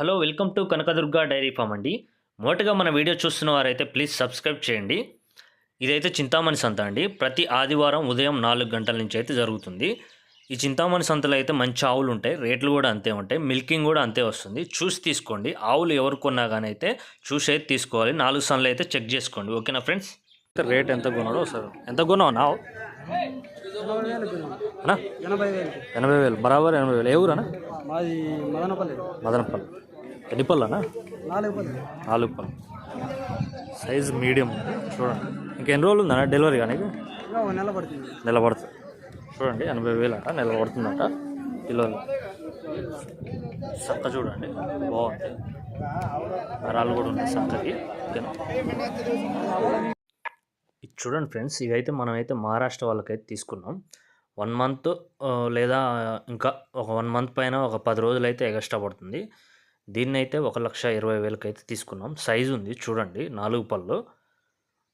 Hello welcome to Kanakadurga dairy farm అండి. మొదటగా మన వీడియో చూస్తున్న వారైతే ప్లీజ్ సబ్స్క్రైబ్ చేయండి. ఇదైతే చింతామణి సంత అండి. ప్రతి ఆదివారం ఉదయం నాలుగు గంటల నుంచి అయితే జరుగుతుంది. ఈ చింతామణి సంతలో అయితే మంచి ఆవులు ఉంటాయి. రేట్లు కూడా అంతే ఉంటాయి. మిల్కింగ్ కూడా అంతే వస్తుంది. చూసి తీసుకోండి. ఆవులు ఎవరు కొన్నా కానీ అయితే చూసి అయితే తీసుకోవాలి. నాలుగు సన్లు అయితే చెక్ చేసుకోండి. ఓకేనా ఫ్రెండ్స్? రేట్ ఎంత కొన్నాడో సార్ ఎంత కొన్నావు నా ఎనభై వేలు. ఎనభై వేలు. బరాబర్ ఎనభై వేలు. ఏ ఊరన్నా మాది మదనపల్లి. మదనపల్లి. ఎన్ని పళ్ళనా? నాలుగు పళ్ళు. Size medium. చూడండి. ఇంకెన్ని రోజులు ఉందన్న డెలివరీ కానీ ఇంకా ఒక నెల పడుతుంది. నిలబడుతుంది. చూడండి ఎనభై వేలు అంట నిలబడుతుందంట కిలోలు. సక్క చూడండి. బాగుంది. నరాలు కూడా ఉన్నాయి సక్కకి ఇది చూడండి ఫ్రెండ్స్ ఇవైతే మనమైతే మహారాష్ట్ర వాళ్ళకైతే తీసుకున్నాం. వన్ మంత్ లేదా ఇంకా ఒక వన్ మంత్ పైన ఒక పది రోజులు అయితే ఎగస్ట్రా పడుతుంది. దీన్ని అయితే ఒక లక్ష ఇరవై వేలకి అయితే తీసుకున్నాం. సైజు ఉంది చూడండి. నాలుగు పళ్ళు.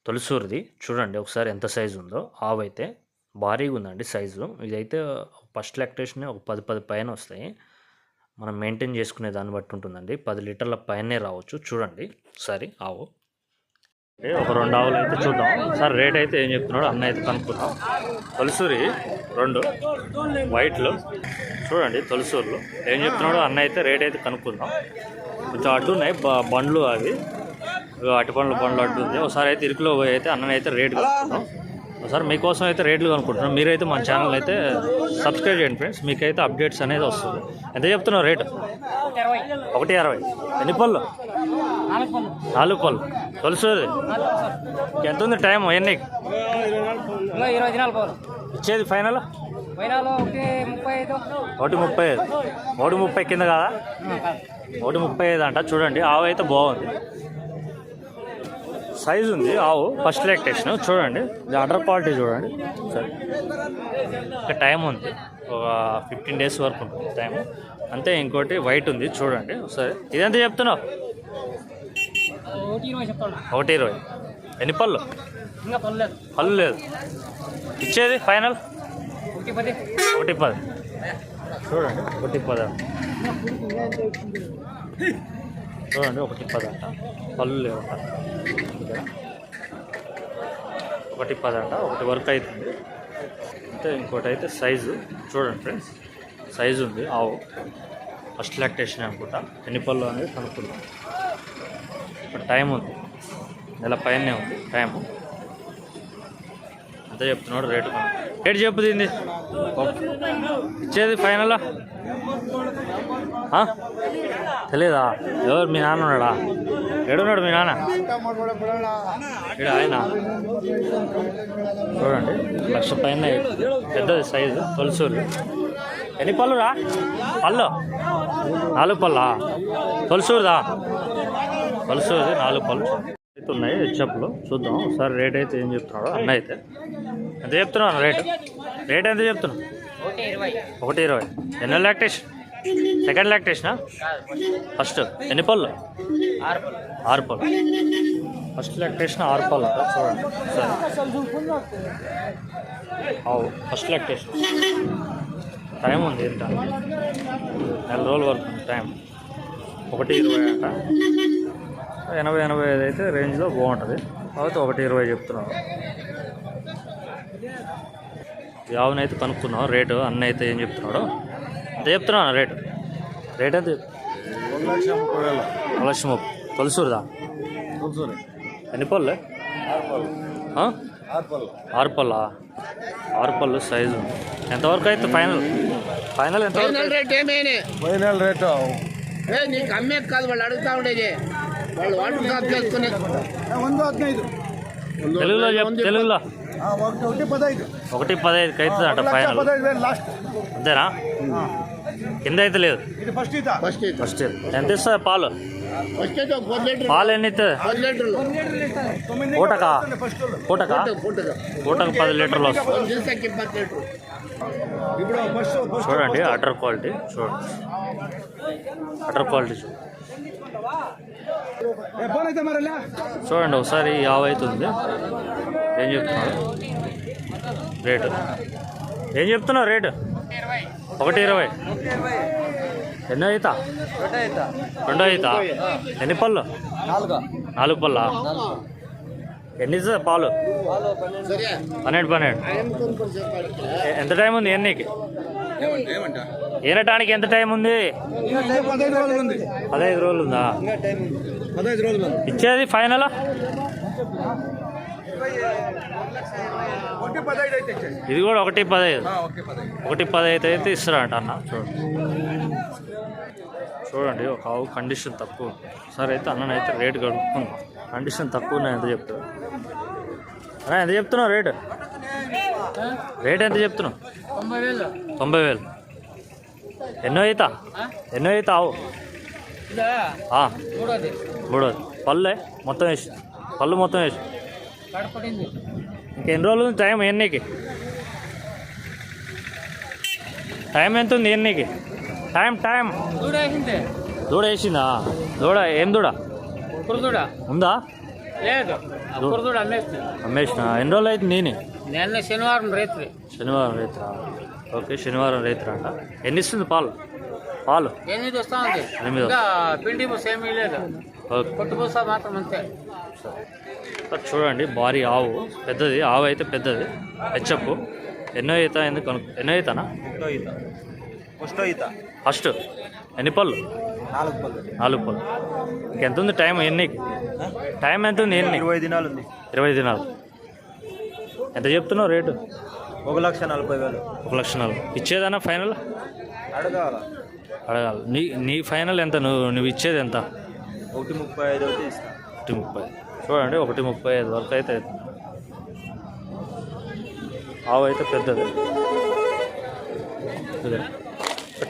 తొలిసూరిది. చూడండి ఒకసారి ఎంత సైజు ఉందో. ఆవు అయితే భారీగా ఉందండి సైజు. ఇదైతే ఫస్ట్ లాక్టేషన్ ఒక పది పది పైన వస్తాయి. మనం మెయింటైన్ చేసుకునే దాన్ని బట్టి ఉంటుందండి. పది లీటర్ల పైనే రావచ్చు. చూడండి. ఒకసారి ఆవు. ఒక రెండు ఆవులు అయితే చూద్దాం. సార్ రేట్ అయితే ఏం చెప్తున్నాడు? అన్న అయితే కనుక్కుందాం. తొలిసూరి రెండు. వైట్లు. చూడండి తొలిసూరులు. ఏం చెప్తున్నాడు అన్న అయితే రేట్ అయితే కనుక్కుందాం. కొంచెం అడ్డు ఉన్నాయి. బండ్లు అవి. అటు పండ్లు బండ్లు అడ్డు ఉంది ఒకసారి అయితే ఇరుకులో పోయి అయితే అన్ననైతే రేట్ కనుక్కుందాం. ఒకసారి మీకోసం అయితే రేట్లు కనుక్కుంటున్నాం. మీరైతే మన ఛానల్ అయితే సబ్స్క్రైబ్ చేయండి ఫ్రెండ్స్ మీకైతే అప్డేట్స్ అనేది వస్తుంది. ఎంత చెప్తున్నావు రేటు? ఒకటి అరవై. ఎన్ని పళ్ళు? నాలుగు పళ్ళు. తొలిసూరి. ఎంత ఉంది టైం ఎన్ని? ఇచ్చేది ఫైనల్ ఒకటి ముప్పై ఐదు. ఒకటి ముప్పై కింద కాదా? ఒకటి ముప్పై ఐదు అంట. చూడండి ఆవు అయితే బాగుంది. సైజు ఉంది ఆవు. ఫస్ట్ లాక్టేషన్ చూడండి అడర్ క్వాలిటీ చూడండి. సరే. ఇంకా టైం ఉంది. ఒక ఫిఫ్టీన్ డేస్ వరకు ఉంటుంది టైం. అంతే ఇంకోటి వైట్ ఉంది చూడండి. ఒకసారి ఇదెంత చెప్తున్నావు? ఒకటి ఇరవై ఎన్ని పళ్ళు? పళ్ళు లేదు. ఇచ్చేది ఫైనల్ ఒకటి పది. చూడండి ఒకటి పది? చూడండి ఒకటి పది? అంట పళ్ళు లేవంట ఒకటి పది అంట ఒకటి వర్క్ అవుతుంది. అంటే ఇంకోటి అయితే సైజు. చూడండి ఫ్రెండ్స్ సైజు ఉంది ఆవు. ఫస్ట్ లాక్టేషన్ అనుకుంటా. ఎన్ని పళ్ళు అనేది కనుక్కుందాం. ఇప్పుడు టైం ఉంది. నెల పైనే ఉంది టైము. అంతే చెప్తున్నాడు రేటు రేటు చెప్పు దీన్ని. ఇచ్చేది ఫైనల్ తెలీదా? ఎవరు? మీ నాన్న ఉన్నాడా? ఎడున్నాడు మీ నాన్న? ఇక్కడ ఆయన? చూడండి లక్ష పైన పెద్దది సైజు తొలసూరు ఎన్ని పళ్ళురా పళ్ళు? నాలుగు పళ్ళా? తొలసూరుదా తొలసూరుది నాలుగు పళ్ళు. అయితే ఉన్నాయి హెచ్ఎఫ్లో. చూద్దాం. ఒకసారి రేట్ అయితే ఏం చెప్తున్నాడు అన్న అయితే. ఎంత చెప్తున్నావు రేటు? రేట్ ఎంత చెప్తున్నావు? ఒకటి ఇరవై. ఎన్నో లాక్టేషన్? సెకండ్ లాక్టేషనా? ఫస్ట్. ఎన్ని పళ్ళు? ఆరు పళ్ళు. ఫస్ట్ లాక్టేషన్ ఆరు పళ్ళు అంట. చూడండి. సరే. అవు ఫస్ట్ లాక్టేషన్. టైం ఉంది ఎంత నెల రోజుల వరకు ఉంది టైం. ఒకటి ఇరవై అంట. ఎనభై ఎనభై ఐదు అయితే రేంజ్లో బాగుంటుంది. కాబట్టి ఒకటి ఇరవై చెప్తున్నాను. యావనైతే కనుక్కున్నాం రేటు అన్న అయితే ఏం చెప్తున్నాడు? ఎంత చెప్తున్నాను రేటు? రేట్ ఎంత? లక్ష ముప్పై తొలసూరుదా ఎన్ని పళ్ళు? ఆరు పళ్ళా. ఆరు పళ్ళు. సైజు. ఎంతవరకు అయితే ఫైనల్? ఫైనల్ ఎంతవరకు రేట్ ఏమేనే ఫైనల్ రేటు. ఏ నీకు అమ్మే కాదు వాళ్ళు అడుగుతా ఉండేది. వాళ్ళు వాటర్ షాప్ చేసుకుని ಒಂದು ಹದಿನೈದು తెలుగులో చెప్ తెలుగులో ಆ, ఒకటి ఒకటి పదహైదు ఒకటి పదహైదుకి అవుతుంది అంట లక్ష ఫైనల్ పదహైదు వేలు లాస్ట్ అంతేనా కింద అయితే లేదు ఇది ఫస్ట్ ఇదా ఫస్ట్ ఫస్ట్ ఎంత ఇస్తుంది పాలు ఫస్ట్ అయితే ఒక పది లీటర్ పాలు ఎన్ని ఇస్తుంది పది లీటర్లు తొమ్మిది పూటకా ఫస్ట్ పూటకా పుట్టదు పూటకు పది లీటర్లు వస్తుంది ಒಂದು ದಿವಸಕ್ಕೆ ಇಪ್ಪತ್ತು ಲೀಟ್ರು ఇప్పుడు ఫస్ట్ ఫస్ట్ చూడండి అటర్ క్వాలిటీ చూడండి అటర్ క్వాలిటీ చూడండి ఫోన్ అయితే మరలా చూడండి ఒకసారి యాభై అవుతుంది. ఏం చెప్తున్నారు? రేటు. ఏం చెప్తున్నావు రేటు? ఒకటి ఇరవై. ఎన్నో అవుతా? రెండో అవుతా. ఎన్ని పళ్ళు? నాలుగు పళ్ళ? ఎన్ని సార్ పాలు? పన్నెండు పన్నెండు. ఎంత టైం ఉంది ఎన్నికి? ఏమంట? ఈనటానికి ఎంత టైం ఉంది? పదహైదు రోజులు ఉంది? ఇచ్చేది ఫైనల్? ఇది కూడా ఒకటి పదహైదు. ఒకటి పదహైదు. అయితే ఇస్తారంట అన్న. చూడండి చూడండి ఒక ఆవు కండిషన్ తక్కువ. సరే అయితే అన్ననైతే రేటు కడుక్కుందాం కండిషన్ తక్కువ ఉన్నాయి ఎంత చెప్తావు అన్న ఎంత చెప్తున్నావు రేటు రేట్ ఎంత చెప్తున్నావు? తొంభై వేలు. ఎన్నో అవుతా ఎన్నో అవుతా ఆవు? ఇదా? ఆ, మూడోది. పళ్ళే మొత్తం వేసి. పళ్ళు మొత్తం వేసి. ఇంకెన్ని రోజులు టైం? ఎన్నికి? టైం ఎంత ఉంది ఎన్నికి? Time time. దూడ వేసిందా. దూడ ఏం దూడ? ఉందా? లేదు. అమ్మేసిన? ఎన్ని రోజులు అయితే నేనే? నిన్న శనివారం రైతులు శనివారం రైతురా? ఓకే శనివారం రైతురా అంట. ఎన్ని ఇస్తుంది పాలు? పాలు? ఎనిమిది వస్తా ఉంది. ఎనిమిది ఇంకా పిండి బుస్ ఏమీ లేదు ఓకే. పొట్టు బుస మాత్రం అంతే. సార్. చూడండి భారీ ఆవు. పెద్దది ఆవు అయితే పెద్దది. హెచ్చప్పు. ఎన్నో ఈత ఎందుకు కను ఎన్నో ఈతనా? ఒకటో ఈత. ఫస్ట్ ఈత. ఫస్ట్. ఎన్ని పళ్ళు? నాలుగు పళ్ళు. నాలుగు పళ్ళు. ఇంకెంత ఉంది టైం? ఎన్నికి టైం ఎంత ఉంది? ఎన్ని? ఇరవై దినాలు ఉంది. ఇరవై దినాలు. ఎంత చెప్తున్నావు రేటు? ఒక లక్ష నలభై వేలు. ఒక లక్ష నలభై. ఇచ్చేదన్నా ఫైనల్? అడగాల. అడగాలి. నీ నీ ఫైనల్ ఎంత? నువ్వు నువ్వు ఇచ్చేది ఎంత? ఒకటి ముప్పై ఐదు అయితే ఇస్తా. ఒకటి ముప్పై. చూడండి ఒకటి ముప్పై ఐదు వరకు అయితే. ఆవు అయితే పెద్దది.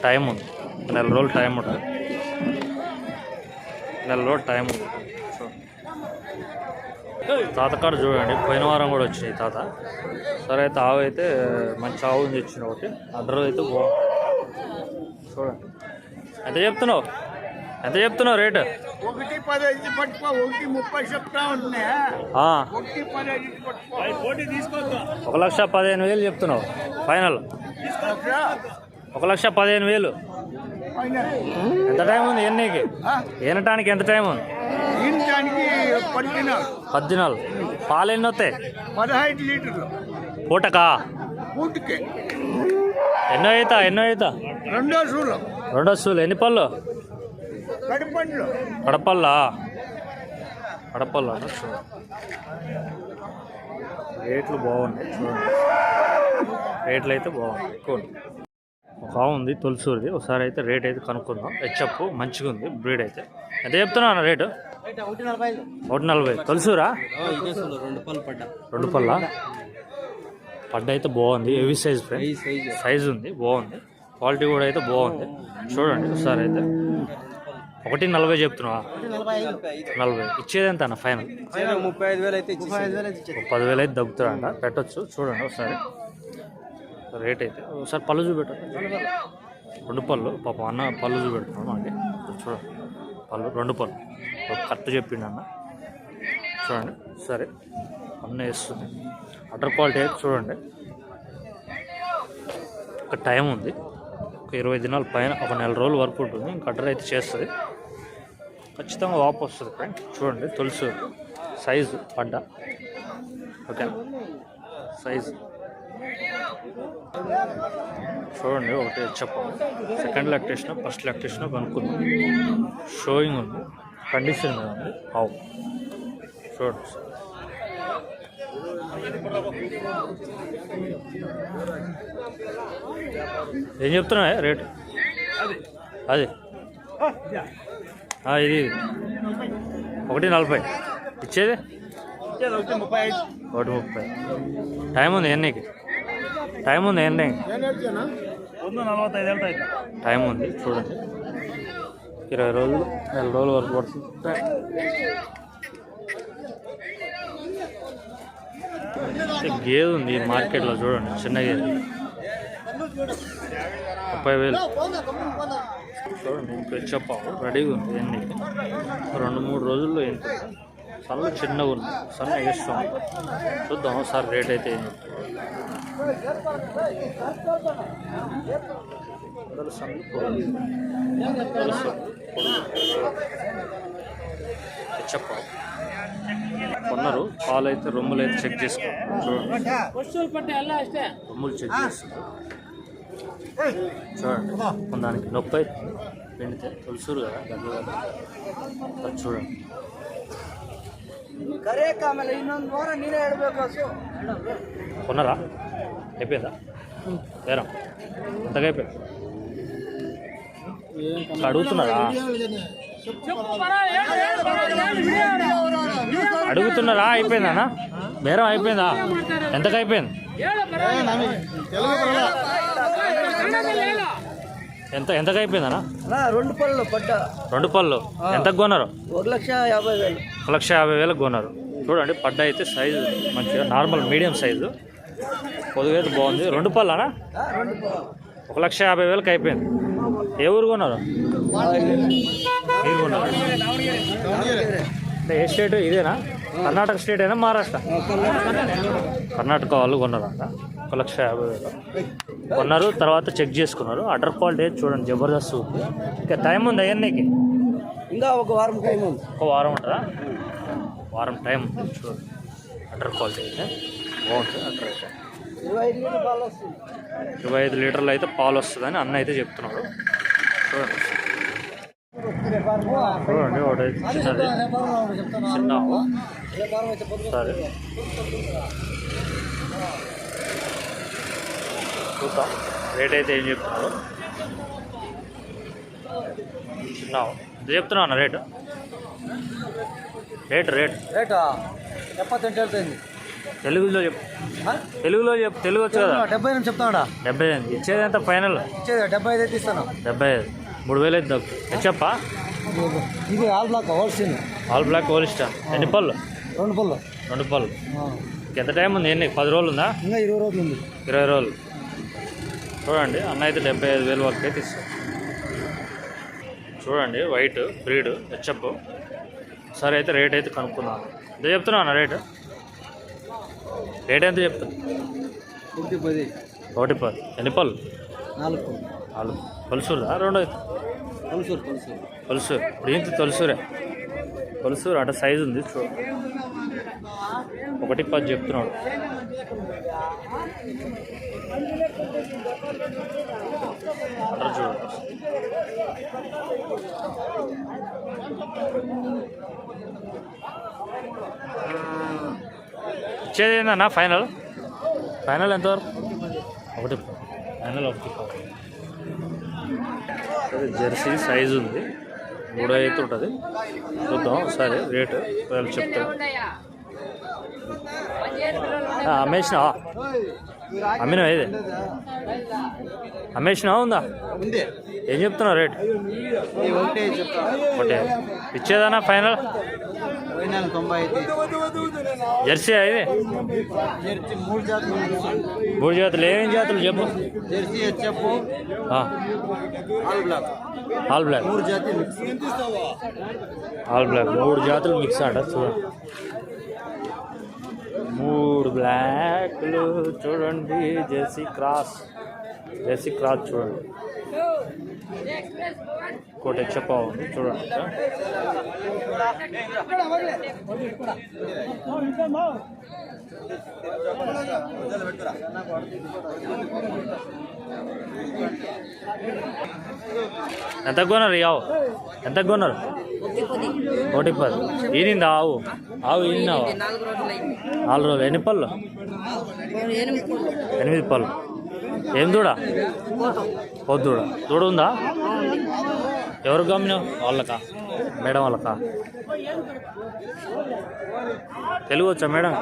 టైం ఉంది. నెల రోజులు టైం ఉంటుంది. నెల రోజులు టైం ఉంది చూడండి. తాతకాడ చూడండి పోయిన వారం కూడా వచ్చినాయి తాత. సరే అయితే ఆవు అయితే మంచి ఆవు ఉంది ఇచ్చిన ఒకటి. అడ్డర్ అయితే బాగుంది చూడండి. ఎంత చెప్తున్నావు? ఎంత చెప్తున్నావు రేటు? ఒకటి పదహైదు పట్టుకో ఒకటి ముప్పై చెప్తా ఒక లక్ష పదిహేను వేలు చెప్తున్నావు. ఫైనల్. ఒక లక్ష పదిహేను వేలు. ఎంత టైం ఉంది ఎన్నికి ఏనటానికి ఎంత టైం ఉంది? పద్దినాలు పాలు ఎన్ని వస్తాయి? పదహైదు లీటర్లు. పూటకా? పూటికి. ఎన్నో అవుతా ఎన్నో అవుతా రెండో సూలు రెండో సూలు ఎన్ని పళ్ళు? కడిపండ్లు కడపల్లా. రేట్లు బాగున్నాయి చూడండి రేట్లు అయితే బాగున్నాయి. ఎక్కువ. ఒక ఆవు ఉంది తులసూరిది. ఒకసారి అయితే రేట్ అయితే కనుక్కుందాం. హెచ్ఎప్ మంచిగా ఉంది బ్రీడ్ అయితే. ఎంత చెప్తున్నావు అన్న రేటు? ఒకటి నలభై తులసూరా? రెండు పళ్ళు పడ్డా. అయితే బాగుంది. Heavy size friend. Size. Size ఉంది బాగుంది. క్వాలిటీ కూడా అయితే బాగుంది. చూడండి ఒకసారి అయితే. ఒకటి నలభై చెప్తున్నావా? నలభై ఇచ్చేది ఎంత అన్న? ఫైనల్. ముప్పై ఐదు వేలు అయితే ముప్పై ఐదు వేలు అయితే ఒక పదివేలు అయితే దబ్బుతారంట పెట్టొచ్చు. చూడండి ఒకసారి. రేట్ అయితే ఒకసారి పళ్ళు చూపెట్టండి రెండు పళ్ళు పాపం అన్న పళ్ళు చూపెడుతున్నాడు మనకి. చూడండి పళ్ళు రెండు పళ్ళు. కరెక్ట్ చెప్పిండు అన్న. చూడండి సరే. అన్న వేస్తుంది. అటర్ క్వాలిటీ అయితే చూడండి. ఒక టైం ఉంది. ఒక ఇరవై దినాల పైన ఒక నెల రోజుల వరకు ఉంటుంది. ఇంకా అటర్ అయితే చేస్తుంది. ఖచ్చితంగా వాపు వస్తుంది ఫ్రెండ్. చూడండి తులసి. సైజు పడ్డ ఓకే. సైజు. చూడండి ఒకటి చెప్పాలి సెకండ్ లాక్టేషన్ ఫస్ట్ లాక్టేషన్ కనుక్కుందాం. షోయింగ్ ఉంది. కండిషన్ ఉంది ఆవు చూడండి ఏం చెప్తున్నా రేటు? అది. ఇది. ఒకటి నలభై. ఇచ్చేది? ఒకటి ముప్పై ఐదు. ఒకటి ముప్పై. టైం ఉంది ఎన్నికి? టైం ఉంది ఏంటి? టైం ఉంది చూడండి. ఇరవై రోజులు నెల రోజులు వరకు పడుతుంది. గేదె ఉంది మార్కెట్లో చూడండి చిన్న గేదె. ముప్పై వేలు. చూడండి చెప్పావు రెడీగా ఉంది ఎన్ని రెండు మూడు రోజుల్లో ఏంటి? సన్న చిన్నగా ఉంది సన్న ఇష్టం చూద్దాం ఒకసారి రేట్ అయితే. సన్న చెప్ప. కొన్నారు. పాలు అయితే రొమ్ములు అయితే చెక్ చేసుకోండి చూడండి రొమ్ములు చెక్ చేస్తున్నారు చూడండి దానికి నొప్పి. అవుతుంది పిండితే తులసూరు కదా దగ్గర చూడండి ಕರೆಯಕ್ಕ ಆಮೇಲೆ ಇನ್ನೊಂದು ವಾರ ನೀನೇ ಹೇಳ್ಬೇಕು ಹಸು కొన్నారా అయిపోయిందా వేరం ఎంతగా అయిపోయింది అడుగుతున్నారా అడుగుతున్నారా అయిపోయిందా బేరం అయిపోయిందా ఎంతకు అయిపోయింది ఎంత ఎంతకు అయిపోయిందనా అన్నా రెండు పళ్ళు పడ్డ రెండు పళ్ళు ఎంతకు కొన్నారు ఒక లక్ష యాభై వేలు ఒక లక్ష యాభై వేలకు కొన్నారు. చూడండి పడ్డ అయితే సైజు మంచిగా నార్మల్ మీడియం సైజు పొదుగు అయితే బాగుంది. రెండు పళ్ళనా? ఒక లక్ష యాభై వేలకు అయిపోయింది. ఏ ఊరు కొన్నారు? మీరు కొన్నారు. అంటే ఏ స్టేట్ ఇదేనా? కర్ణాటక స్టేట్ అయినా మహారాష్ట్ర? కర్ణాటక వాళ్ళు కొన్నారంట. ఒక లక్ష యాభై వేలు. కొన్నారు తర్వాత చెక్ చేసుకున్నారు. అటర్ క్వాలిటీ చూడండి జబర్దస్త్ ఇంకా టైం ఉంది అవన్నీకి ఇంకా ఒక వారం టైం ఉంది. ఒక వారం ఉంటుందా? వారం టైం చూడండి అటర్ క్వాలిటీ అయితే. బాగుంటుంది అటర్ అయితే. ఇరవై ఐదు లీటర్ పాలు వస్తుంది. ఇరవై ఐదు లీటర్లు అయితే పాలు వస్తుందని అన్న అయితే చెప్తున్నాడు. చూడండి చూడండి ఒకటి చిన్నది చిన్న. సరే. చూద్దాం. రేట్ అయితే ఏం చెప్తున్నారు చిన్న ఆవు. ఎంత చెప్తున్నావు అన్న రేటు? Rate rate. రేటా? ఎప్పత్తి తెలుగులో చెప్పు. తెలుగులో చెప్పు తెలుగు వచ్చు కదా. డెబ్బై ఐదు చెప్తాడా డెబ్బై ఐదు ఇచ్చేది ఎంత ఫైనల్ ఇచ్చేది డెబ్బై ఐదు అయితే ఇస్తాను. డెబ్బై ఐదు. మూడు వేలు అయితే హెచ్చప్పా ఇది all black Holstein all black Holstein ఎన్ని పళ్ళు? రెండు పళ్ళు. రెండు పళ్ళు. ఎంత టైం ఉంది? ఎన్ని? పది రోజులు ఉందా? ఇంకా ఇరవై రోజులు ఉంది. ఇరవై రోజులు. చూడండి అన్న అయితే డెబ్బై ఐదు వేలు వరకు అయితే ఇస్తాను చూడండి వైట్ బ్రీడ్ హెచ్చప్ సరే అయితే రేట్ అయితే కనుక్కున్నాను ఎంత చెప్తున్నా అన్న రేటు? రేట్ ఎంత చెప్తున్నా ఒకటి పది. ఒకటి పది. ఎన్ని పళ్ళు? నాలుగు. నాలుగు. పలుసూరా రెండు అయితే? పలుసూరు పలుసూరు. తొలసూరు ఇప్పుడు ఏంటి తొలసూరే తొలసూరు అట సైజు ఉంది చూ ఒకటి పది చెప్తున్నాడు. అట్లా చూడు. ఇచ్చేది ఏందన్నా? ఫైనల్ ఫైనల్ ఎంతవరకు? ఒకటి. ఫైనల్ ఒకటి. జెర్సీ సైజు ఉంది. మూడో అయితే ఉంటుంది. చూద్దాం సరే రేటు. వాళ్ళు చెప్తారు ఆ, అమ్మినావా ఇది అమ్మేసినావా ఉందా? ఉంది. ఏం చెప్తున్నావు రేట్? ఒకటే ఇచ్చేదానా ఫైనల్? జెర్సీ ఇది? మూడు జాతులు మూడు జాతులు. జాతులు చెప్పు? జెర్సీ ఆ, ఆల్ బ్లాక్. All black. మూడు జాతి మిక్స్ ఆల్ బ్లాక్. మూడు జాతులు మిక్స్ అంట చూడండి మూడు బ్లాక్లు చూడండి జెర్సీ క్రాస్ జెర్సీ క్రాస్ చూడండి కోట చెప్ప ఉంది చూడండి ఎంత కొన్నారు ఈ ఆవు? ఎంత కొన్నారు? ఒకటి పది. ఈనిందా ఆవు? ఆవు ఈనావు నాలుగు రోజులు ఎన్ని పళ్ళు? ఎనిమిది పళ్ళు. ఏం దూడ? పొద్దు దూడ. దూడ ఉందా? ఎవరు గమ్యం వాళ్ళకా? మేడం వాళ్ళకా? తెలుగు వచ్చా మేడం?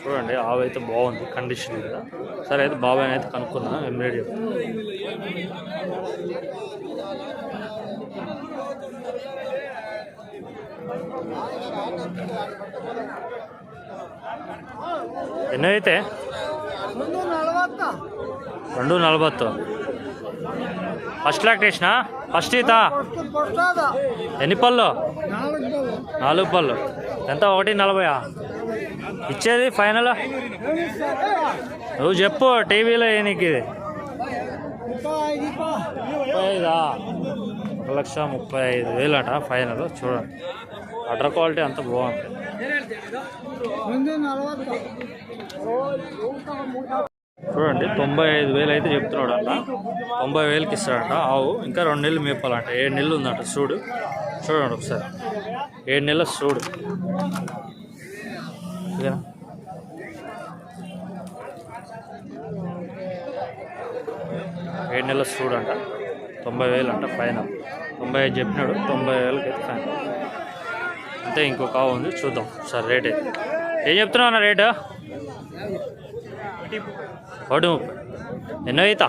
చూడండి ఆవి అయితే బాగుంది కండిషన్ కదా సరే అయితే బాబాయ్ అయితే కనుక్కున్నా ఎంబ్రాయిడ్ చెప్తాను అయితే రెండు నలభత్తు. ఫస్ట్ లాక్టేషనా ఫస్ట్ ఈత? ఎన్ని పళ్ళు. నాలుగు పళ్ళు. ఎంత? ఒకటి నలభయా? ఇచ్చేది ఫైనల్ నువ్వు చెప్పు టీవీలో నీకు ఇది? ముప్పై ఒక లక్ష ముప్పై ఐదు వేలట ఫైనల్ చూడండి. అటర్ క్వాలిటీ అంత బాగుంది. చూడండి తొంభై ఐదు వేలు అయితే చెప్తున్నాడు అన్న తొంభై వేలకి ఇస్తాడట. ఆవు ఇంకా రెండు నెలలు మేపాలంట. ఏడు నెలలు ఉందంట చూడు. చూడండి ఒకసారి. ఏడు నెలలు చూడు. ఇదేనా? ఏడు నెలల స్టూడెంట్ తొంభై వేలు అంట ఫైనల్ తొంభై ఐదు చెప్పినాడు తొంభై వేలకి అయితే ఫైనల్ అంతే ఇంకొక ఆవు ఉంది చూద్దాం. Sir rate. అయితే ఏం చెప్తున్నావు అన్న రేటు? ఒకటి ముప్పై. ఎన్నో అవుతా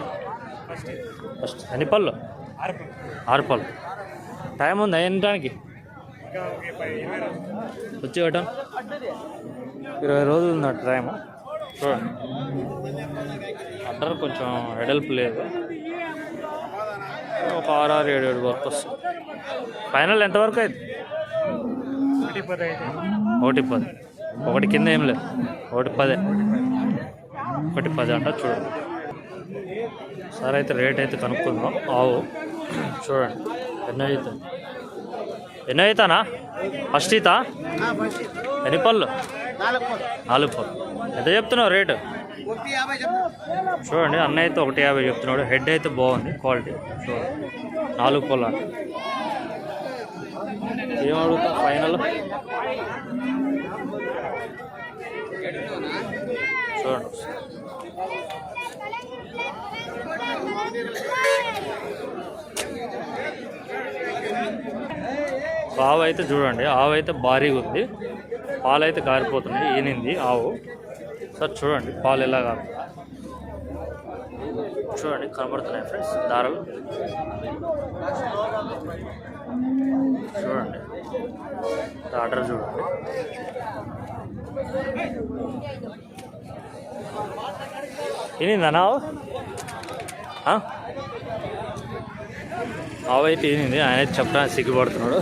ఫస్ట్. ఎన్ని పళ్ళు? ఆరు పళ్ళు. టైం ఉందా ఎన్నటానికి వచ్చి కట్టం ఇరవై రోజులు ఉందట టైం చూడండి అడ్డర్ కొంచెం వెడల్పు లేదు. ఒక ఆరు ఆరు ఏడు ఏడు వరకు వస్తుంది. ఫైనల్ ఎంతవరకు అయింది? ఒకటి పది. ఒకటి కింద ఏం లేదు. ఒకటి పదే. ఒకటి పది అంట చూడండి సరే అయితే రేట్ అయితే కనుక్కుందాం. ఆవు. చూడండి. ఎన్నో అవుతుంది ఎన్నో అవుతానా? ఫస్ట్ ఈత ఎన్ని పళ్ళు? నాలుగు ఎంత చెప్తున్నావు రేటు? చూడండి అన్న అయితే ఒకటి యాభై చెప్తున్నాడు. హెడ్ అయితే బాగుంది క్వాలిటీ చూడండి నాలుగు పళ్ళు అంట ఏం అడుగుతా? ఫైనల్ చూడండి. ఆవు అయితే చూడండి ఆవు అయితే భారీగా ఉంది. పాలు అయితే కారిపోతున్నాయి ఏనింది ఆవు. సార్ చూడండి పాలు ఎలా కాదు చూడండి కనబడుతున్నాయి ఫ్రెండ్స్ దారాలు. చూడండి ఆర్డర్ చూడండి. ఈనిందా ఆవు ఆవు? అయితే ఏనింది ఆయన అయితే చెప్పడానికి సిగ్గుపడుతున్నాడు.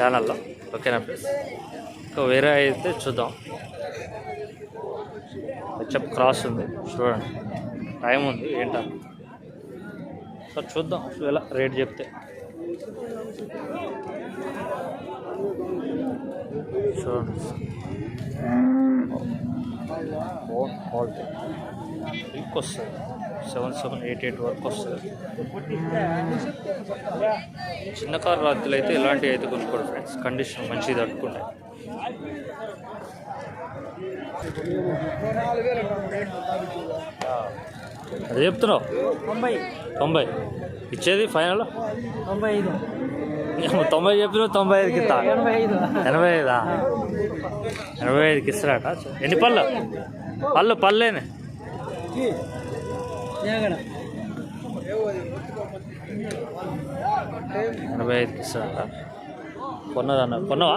ఛానల్లో. ఓకేనా? ఫ్రెండ్స్ ఇంకా వేరే అయితే చూద్దాం. హెచ్ఎఫ్ క్రాస్ ఉంది. చూడండి. టైం ఉంది. ఏంటో? సార్ చూద్దాం. ఎలా? రేట్ చెప్తే. చూడండి. మిల్క్ వస్తుంది. సెవెన్ సెవెన్ ఎయిట్ ఎయిట్ వరకు వస్తుంది. చిన్న కారు రాత్రులు అయితే ఇలాంటివి అయితే కొనుక్కోడు ఫ్రెండ్స్ కండిషన్ మంచిది తట్టుకుంటాయి అది చెప్తున్నావు? తొంభై. తొంభై. ఇచ్చేది ఫైనల్ తొంభై ఐదు. తొంభై చెప్పిన తొంభై ఐదుకి ఇస్తా. ఎనభై ఐదు. ఎనభై ఐదా? ఎనభై ఐదుకి ఇస్తారట. ఎన్ని పళ్ళు? పళ్ళు పళ్ళేనే? ఎనభై ఐదుకి ఇస్తారట కొన్నదన్న కొన్నవా?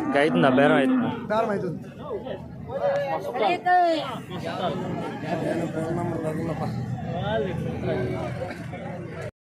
ఇంకా అవుతుందా. బేరం అవుతుంది.